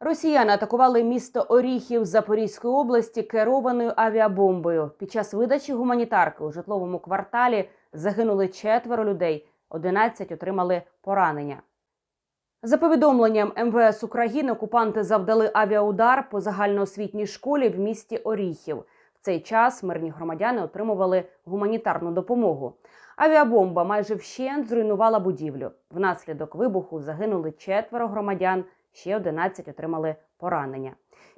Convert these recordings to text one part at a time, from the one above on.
Росіяни атакували місто Оріхів Запорізької області керованою авіабомбою. Під час видачі гуманітарки у житловому кварталі загинули четверо людей, 11 отримали поранення. За повідомленням МВС України, окупанти завдали авіаудар по загальноосвітній школі в місті Оріхів. В цей час мирні громадяни отримували гуманітарну допомогу. Авіабомба майже вщент зруйнувала будівлю. Внаслідок вибуху загинули четверо громадян, ще 11 отримали поранення.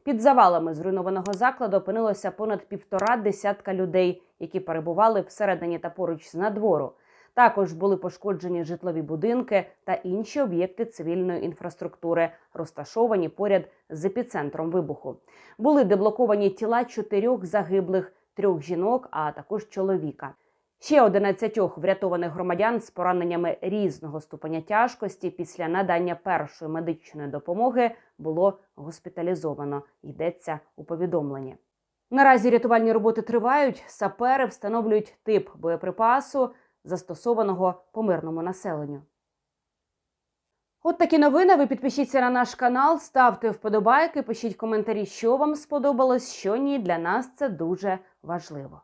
Під завалами зруйнованого закладу опинилося понад півтора десятка людей, які перебували всередині та поруч з надвору. Також були пошкоджені житлові будинки та інші об'єкти цивільної інфраструктури, розташовані поряд з епіцентром вибуху. Були деблоковані тіла чотирьох загиблих, трьох жінок, а також чоловіка. Ще 11 врятованих громадян з пораненнями різного ступеня тяжкості після надання першої медичної допомоги було госпіталізовано. Йдеться у повідомленні. Наразі рятувальні роботи тривають. Сапери встановлюють тип боєприпасу, застосованого по мирному населенню. От такі новини. Ви підпишіться на наш канал, ставте вподобайки, пишіть коментарі, що вам сподобалось, що ні. Для нас це дуже важливо.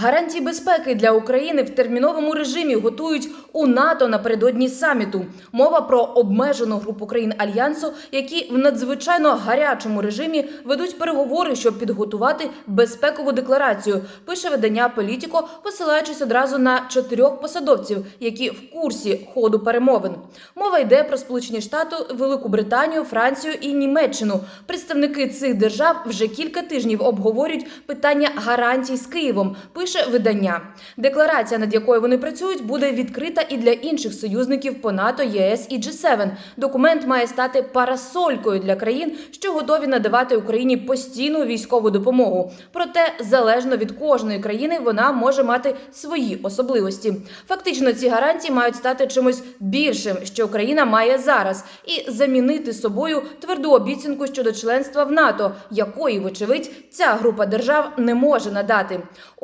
Гарантії безпеки для України в терміновому режимі готують у НАТО напередодні саміту. Мова про обмежену групу країн альянсу, які в надзвичайно гарячому режимі ведуть переговори, щоб підготувати безпекову декларацію. Пише видання Політіко, посилаючись одразу на чотирьох посадовців, які в курсі ходу перемовин. Мова йде про Сполучені Штати, Велику Британію, Францію і Німеччину. Представники цих держав вже кілька тижнів обговорюють питання гарантій з Києвом. Пише видання. Декларація, над якою вони працюють, буде відкрита і для інших союзників по НАТО, ЄС і G7. Документ має стати парасолькою для країн, що готові надавати Україні постійну військову допомогу. Проте, залежно від кожної країни, вона може мати свої особливості. Фактично, ці гарантії мають стати чимось більшим, що Україна має зараз, і замінити собою тверду обіцянку щодо членства в НАТО, якої, вочевидь, ця група держав не може надати.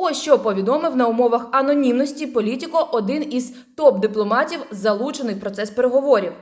Ось що повідомив на умовах анонімності політико один із топ-дипломатів, залучений в процес переговорів.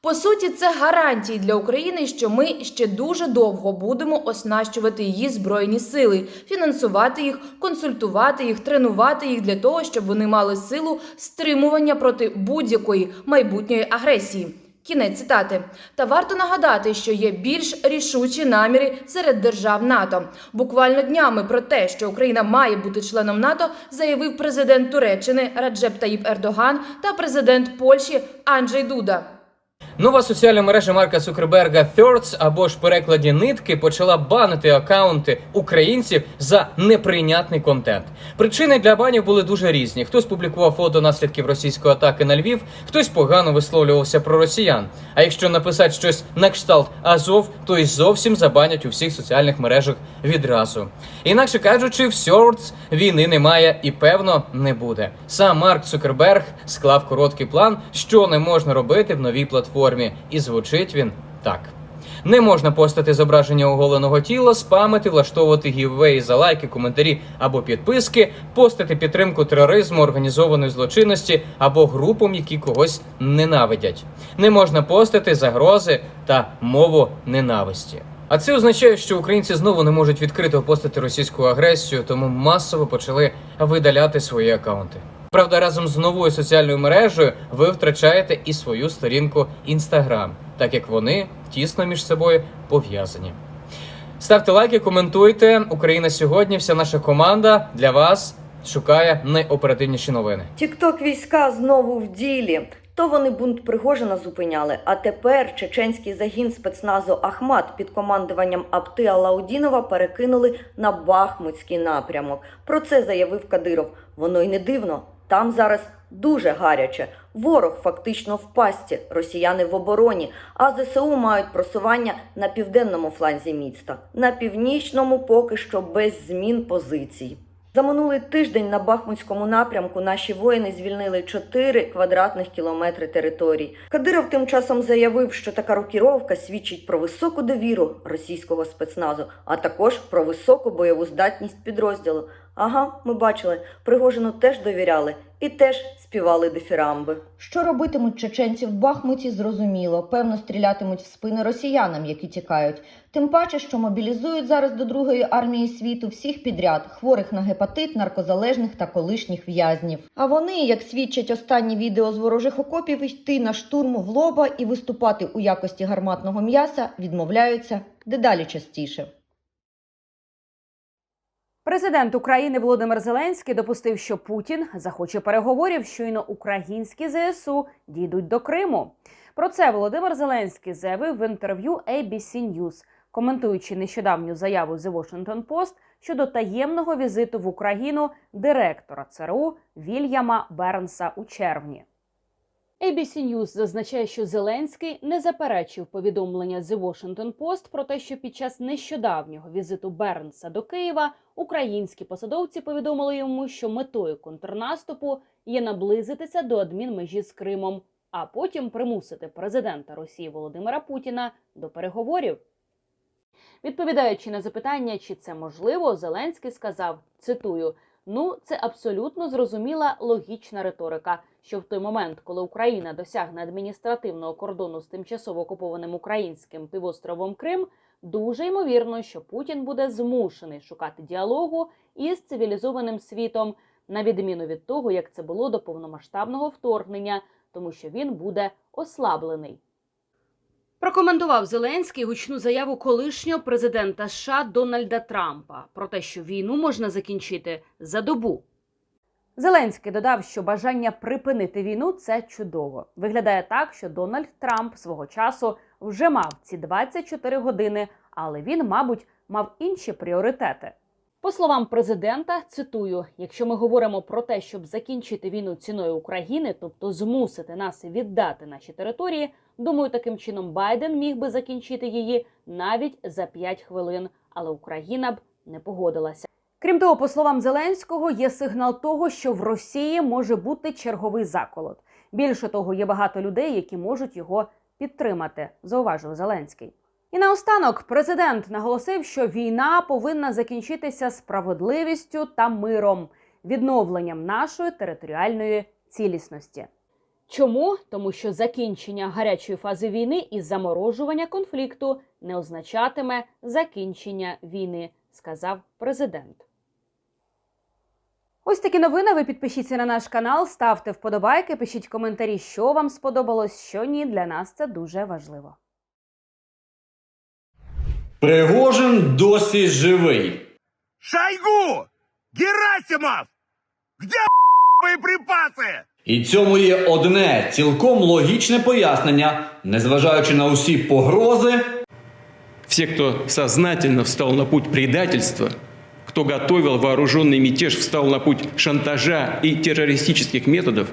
По суті, це гарантії для України, що ми ще дуже довго будемо оснащувати її збройні сили, фінансувати їх, консультувати їх, тренувати їх для того, щоб вони мали силу стримування проти будь-якої майбутньої агресії. Кінець цитати. Та варто нагадати, що є більш рішучі наміри серед держав НАТО. Буквально днями про те, що Україна має бути членом НАТО, заявив президент Туреччини Раджеп Таїп Ердоган та президент Польщі Анджей Дуда. Нова соціальна мережа Марка Цукерберга Thirds або ж перекладі нитки почала банити акаунти українців за неприйнятний контент. Причини для банів були дуже різні. Хтось публікував фото наслідків російської атаки на Львів, хтось погано висловлювався про росіян. А якщо написати щось на кшталт Азов, то й зовсім забанять у всіх соціальних мережах відразу. Інакше кажучи, в Thirds війни немає і певно не буде. Сам Марк Цукерберг склав короткий план, що не можна робити в новій платформі, і звучить він так. Не можна постати зображення оголеного тіла, спамити, влаштовувати гіввеї за лайки, коментарі або підписки, постати підтримку тероризму, організованої злочинності або групам, які когось ненавидять. Не можна постати загрози та мову ненависті. А це означає, що українці знову не можуть відкрито постати російську агресію, тому масово почали видаляти свої акаунти. Правда, разом з новою соціальною мережею ви втрачаєте і свою сторінку Instagram, так як вони тісно між собою пов'язані. Ставте лайки, коментуйте. Україна сьогодні, вся наша команда для вас шукає найоперативніші новини. Тікток війська знову в ділі. То вони бунт Пригожина зупиняли, а тепер чеченський загін спецназу Ахмат під командуванням Апти Алаудінова перекинули на Бахмутський напрямок. Про це заявив Кадиров. Воно й не дивно. Там зараз дуже гаряче. Ворог фактично в пасті, росіяни в обороні, а ЗСУ мають просування на південному фланзі міста, на північному поки що без змін позицій. За минулий тиждень на Бахмутському напрямку наші воїни звільнили 4 квадратних кілометри територій. Кадиров тим часом заявив, що така рокіровка свідчить про високу довіру російського спецназу, а також про високу бойову здатність підрозділу. Ага, ми бачили, Пригожину теж довіряли і теж співали дифірамби. Що робитимуть чеченці в Бахмуті, зрозуміло. Певно, стрілятимуть в спини росіянам, які тікають. Тим паче, що мобілізують зараз до другої армії світу всіх підряд хворих на гепатит, наркозалежних та колишніх в'язнів. А вони, як свідчать останні відео з ворожих окопів, йти на штурм в лоба і виступати у якості гарматного м'яса відмовляються дедалі частіше. Президент України Володимир Зеленський допустив, що Путін захоче переговорів, щойно українські ЗСУ дійдуть до Криму. Про це Володимир Зеленський заявив в інтерв'ю ABC News, коментуючи нещодавню заяву The Washington Post щодо таємного візиту в Україну директора ЦРУ Вільяма Бернса у червні. ABC News зазначає, що Зеленський не заперечив повідомлення The Washington Post про те, що під час нещодавнього візиту Бернса до Києва українські посадовці повідомили йому, що метою контрнаступу є наблизитися до адмінмежі з Кримом, а потім примусити президента Росії Володимира Путіна до переговорів. Відповідаючи на запитання, чи це можливо, Зеленський сказав: цитую. Ну, це абсолютно зрозуміла логічна риторика, що в той момент, коли Україна досягне адміністративного кордону з тимчасово окупованим українським півостровом Крим, дуже ймовірно, що Путін буде змушений шукати діалогу із цивілізованим світом, на відміну від того, як це було до повномасштабного вторгнення, тому що він буде ослаблений. Прокоментував Зеленський гучну заяву колишнього президента США Дональда Трампа про те, що війну можна закінчити за добу. Зеленський додав, що бажання припинити війну це чудово. Виглядає так, що Дональд Трамп свого часу вже мав ці 24 години, але він, мабуть, мав інші пріоритети. По словам президента, цитую: якщо ми говоримо про те, щоб закінчити війну ціною України, тобто змусити нас віддати наші території, думаю, таким чином Байден міг би закінчити її навіть за 5 хвилин, але Україна б не погодилася. Крім того, по словам Зеленського, є сигнал того, що в Росії може бути черговий заколот. Більше того, є багато людей, які можуть його підтримати, зауважив Зеленський. І наостанок президент наголосив, що війна повинна закінчитися справедливістю та миром, відновленням нашої територіальної цілісності. Чому? Тому що закінчення гарячої фази війни і заморожування конфлікту не означатиме закінчення війни, сказав президент. Ось такі новини. Ви підпишіться на наш канал, ставте вподобайки, пишіть коментарі, що вам сподобалось, що ні. Для нас це дуже важливо. Пригожин досі живий. Шойгу! Герасимов! Где боеприпасы? І цьому є одне цілком логічне пояснення, незважаючи на усі погрози, Все, кто сознательно встал на путь предательства, кто готовил вооруженный мятеж, встал на путь шантажа и террористических методов,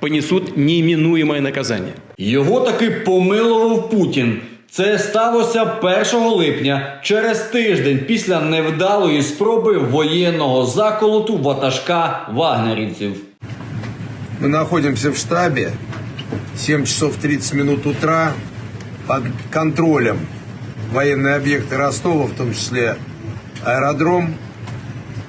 понесут неименуемое наказание. його таки помилував Путін. Це сталося 1 липня, через тиждень після невдалої спроби воєнного заколоту ватажка вагнерівців. Мы находимся в штабе. 7 часов 30 минут утра. Под контролем военные объекты Ростова, в том числе аэродром.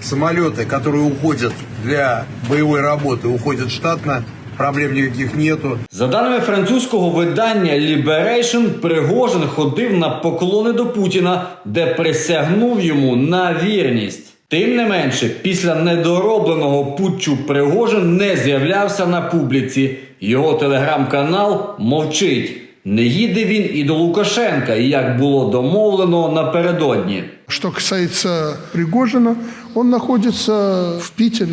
Самолеты, которые уходят для боевой работы, уходят штатно. Проблем никаких нету. За даними французького видання Liberation, Пригожин ходив на поклони до Путіна, де присягнув йому на вірність. Тим не менше, після недоробленого путчу Пригожин не з'являвся на публіці. Його телеграм-канал мовчить. Не їде він і до Лукашенка, як було домовлено напередодні. Что касается Пригожина, он находится в Питере,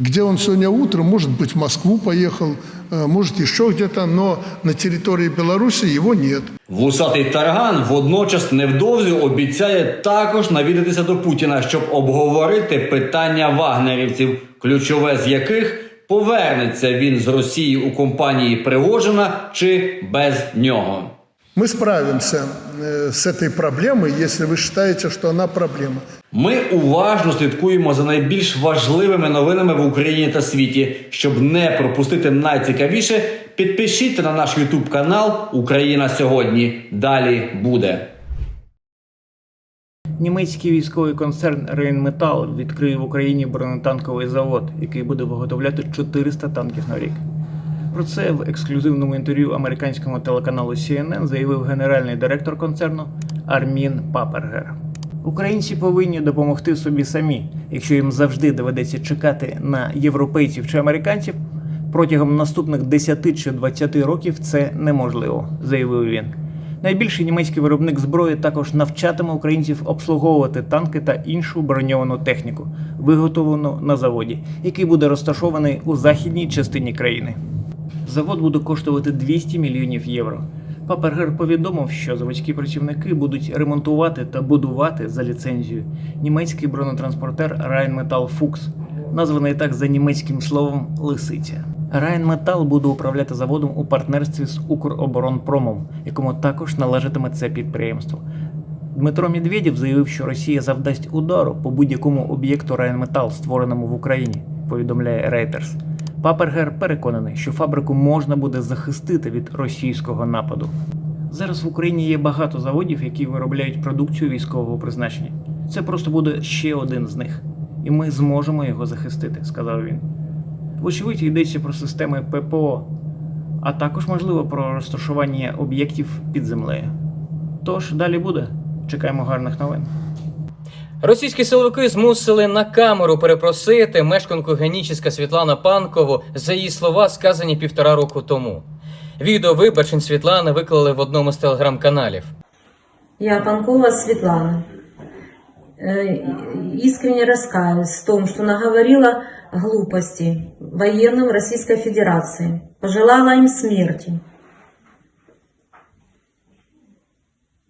где он сегодня утром, может быть, в Москву поехал, э, может, еще где-то, но на территории Беларуси его нет. Вусатий Тарган водночас невдовзі обіцяє також навідатися до Путіна, щоб обговорити питання вагнерівців, ключове з яких повернеться він з Росії у компанії Пригожина чи без нього. Мы справимся э, с этой проблемой, если вы считаете, что она проблема. Ми уважно слідкуємо за найбільш важливими новинами в Україні та світі. Щоб не пропустити найцікавіше, підпишіться на наш Ютуб канал Україна сьогодні. Далі буде. Німецький військовий концерн Rheinmetall відкриє в Україні бронетанковий завод, який буде виготовляти 400 танків на рік. Про це в ексклюзивному інтерв'ю американському телеканалу CNN заявив генеральний директор концерну Армін Папергер. Українці повинні допомогти собі самі, якщо їм завжди доведеться чекати на європейців чи американців. Протягом наступних 10 чи 20 років це неможливо, заявив він. Найбільший німецький виробник зброї також навчатиме українців обслуговувати танки та іншу броньовану техніку, виготовлену на заводі, який буде розташований у західній частині країни. Завод буде коштувати 200 мільйонів євро. Папергер повідомив, що заводські працівники будуть ремонтувати та будувати за ліцензією німецький бронетранспортер Rheinmetall Fuchs, названий так за німецьким словом лисиця. Rheinmetall буде управляти заводом у партнерстві з Укроборонпромом, якому також належатиме це підприємство. Дмитро Медведєв заявив, що Росія завдасть удару по будь-якому об'єкту Rheinmetall, створеному в Україні, повідомляє Reuters. Папергер переконаний, що фабрику можна буде захистити від російського нападу. Зараз в Україні є багато заводів, які виробляють продукцію військового призначення. Це просто буде ще один з них, і ми зможемо його захистити, сказав він. Вочевидь, йдеться про системи ППО, а також можливо про розташування об'єктів під землею. Тож далі буде. Чекаємо гарних новин. Російські силовики змусили на камеру перепросити мешканку Генічіська Світлана Панкову за її слова, сказані півтора року тому. Відео вибачень Світлани виклали в одному з телеграм-каналів. Я Панкова Светлана. Э, Искренне раскаюсь в том, что наговорила глупости военным Российской Федерации. Пожелала им смерти.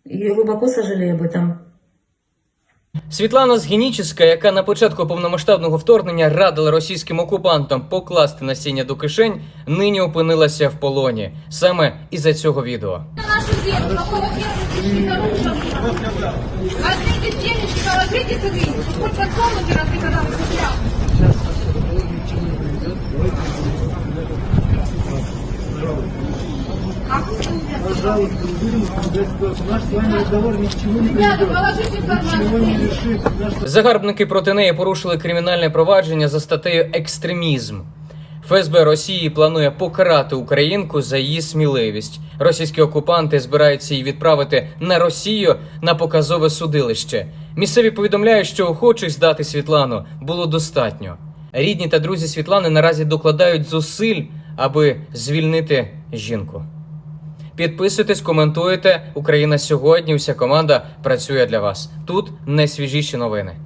И глубоко сожалею об этом. Світлана Згінічіська, яка на початку повномасштабного вторгнення радила російським окупантам покласти насіння до кишень, нині опинилася в полоні. Саме із-за цього відео. Возьмите семечки, положите сюда, хоть подсолнухи раз никогда не положите. Загарбники проти неї порушили кримінальне провадження за статтею екстремізм. ФСБ Росії планує покарати українку за її сміливість. Російські окупанти збираються її відправити на Росію на показове судилище. Місцеві повідомляють, що охочих здати Світлану було достатньо. Рідні та друзі Світлани наразі докладають зусиль, аби звільнити жінку. Підписуйтесь, коментуйте. Україна сьогодні. Вся команда працює для вас. Тут найсвіжіші новини.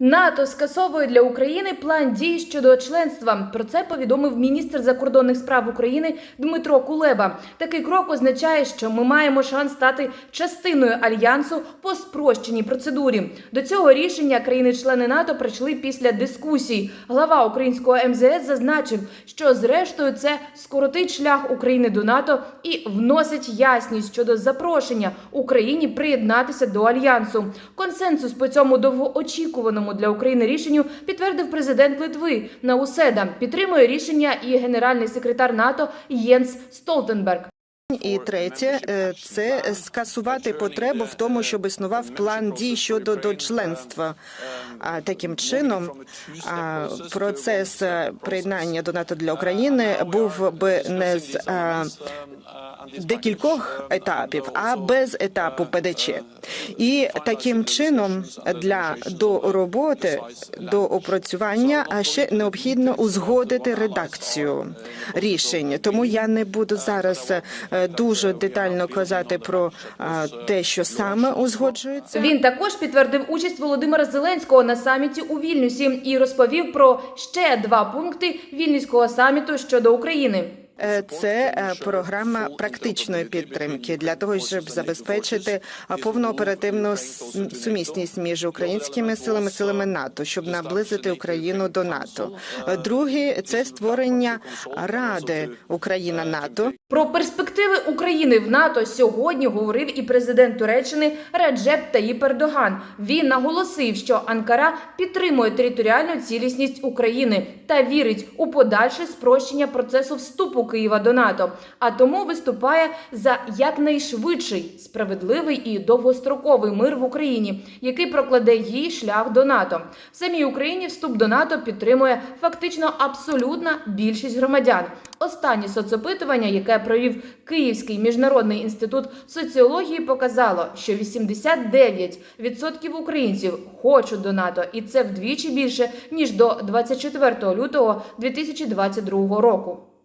НАТО скасовує для України план дій щодо членства. Про це повідомив міністр закордонних справ України Дмитро Кулеба. Такий крок означає, що ми маємо шанс стати частиною альянсу по спрощеній процедурі. До цього рішення країни-члени НАТО прийшли після дискусій. Глава українського МЗС зазначив, що зрештою це скоротить шлях України до НАТО і вносить ясність щодо запрошення Україні приєднатися до альянсу. Консенсус по цьому довгоочікуваному для України рішенню підтвердив президент Литви Науседа. Підтримує рішення і генеральний секретар НАТО Єнс Столтенберг. І третє е, це скасувати потребу в тому, щоб існував план дій щодо до членства. А таким чином процес е, приєднання до НАТО для України був би не з е, декількох етапів, а без етапу ПДЧ. І таким чином для до роботи до опрацювання ще необхідно узгодити редакцію рішень. Тому я не буду зараз дуже детально казати про е, те, що саме узгоджується. Він також підтвердив участь Володимира Зеленського на саміті у Вільнюсі і розповів про ще два пункти Вільнюського саміту щодо України. Е, Це е, програма практичної підтримки для того, щоб забезпечити е, повну оперативну сумісність між українськими силами силами НАТО, щоб наблизити Україну до НАТО. Е, Друге це створення Ради Україна НАТО. Про перспективи України в НАТО сьогодні говорив і президент Туреччини Реджеп Таїп Ердоган. Він наголосив, що Анкара підтримує територіальну цілісність України та вірить у подальше спрощення процесу вступу Києва до НАТО, а тому виступає за якнайшвидший, справедливий і довгостроковий мир в Україні, який прокладе їй шлях до НАТО. В самій Україні вступ до НАТО підтримує фактично абсолютна більшість громадян. Останнє соцопитування, яке провів Київський міжнародний інститут соціології, показало, що 89% українців хочуть до НАТО, і це вдвічі більше ніж до 24 лютого 2022 року.